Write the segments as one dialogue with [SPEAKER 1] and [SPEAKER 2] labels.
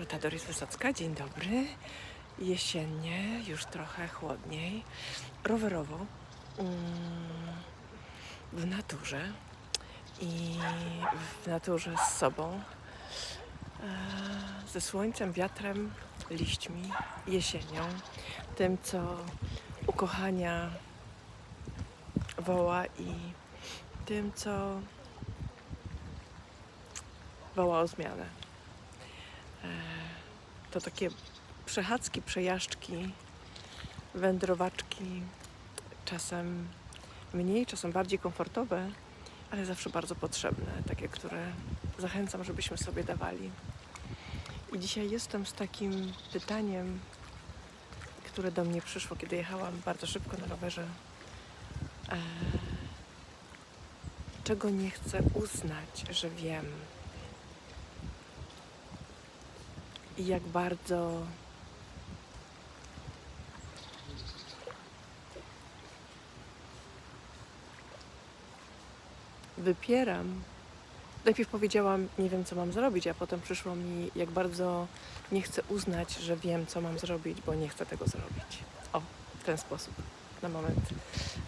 [SPEAKER 1] Dorota Doris Wysocka, dzień dobry. Jesiennie, już trochę chłodniej. Rowerowo, mm, w naturze i w naturze z sobą. E, Ze słońcem, wiatrem, liśćmi, jesienią. Tym, co ukochania woła i tym, co woła o zmianę. To takie przechadzki, przejażdżki, wędrowaczki, czasem mniej, czasem bardziej komfortowe, ale zawsze bardzo potrzebne, takie, które zachęcam, żebyśmy sobie dawali. I dzisiaj jestem z takim pytaniem, które do mnie przyszło, kiedy jechałam bardzo szybko na rowerze. E, czego nie chcę uznać, że wiem? Jak bardzo wypieram. Najpierw powiedziałam, nie wiem, co mam zrobić, a potem przyszło mi, jak bardzo nie chcę uznać, że wiem, co mam zrobić, bo nie chcę tego zrobić. O, w ten sposób, na moment.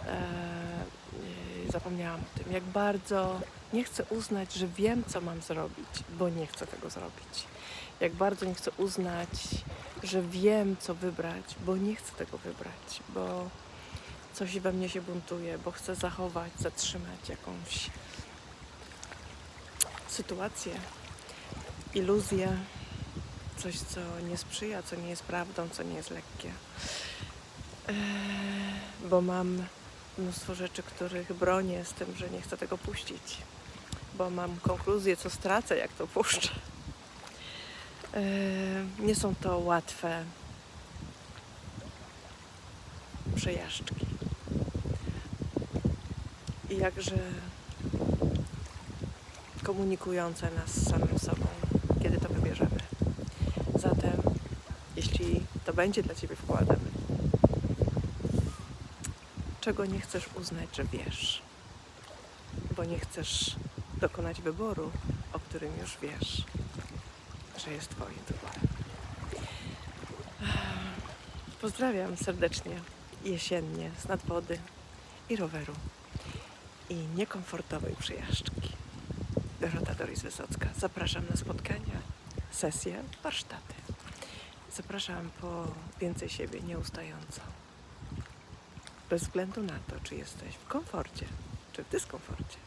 [SPEAKER 1] Eee, zapomniałam o tym. Jak bardzo nie chcę uznać, że wiem, co mam zrobić, bo nie chcę tego zrobić. Jak bardzo nie chcę uznać, że wiem, co wybrać, bo nie chcę tego wybrać, bo coś we mnie się buntuje, bo chcę zachować, zatrzymać jakąś sytuację, iluzję, coś, co nie sprzyja, co nie jest prawdą, co nie jest lekkie. Eee, bo mam mnóstwo rzeczy, których bronię z tym, że nie chcę tego puścić, bo mam konkluzję, co stracę, jak to puszczę. Eee, nie są to łatwe przejażdżki. I jakże komunikujące nas z samym sobą, kiedy to wybierzemy. Zatem, jeśli to będzie dla Ciebie wkładem, czego nie chcesz uznać, że wiesz, bo nie chcesz dokonać wyboru, o którym już wiesz, że jest Twoim wyborem. Pozdrawiam serdecznie, jesiennie, z nadwody i roweru i niekomfortowej przejażdżki. Dorota Doris Wysocka. Zapraszam na spotkania, sesje, warsztaty. Zapraszam po więcej siebie nieustająco. Bez względu na to, czy jesteś w komforcie, czy w dyskomforcie.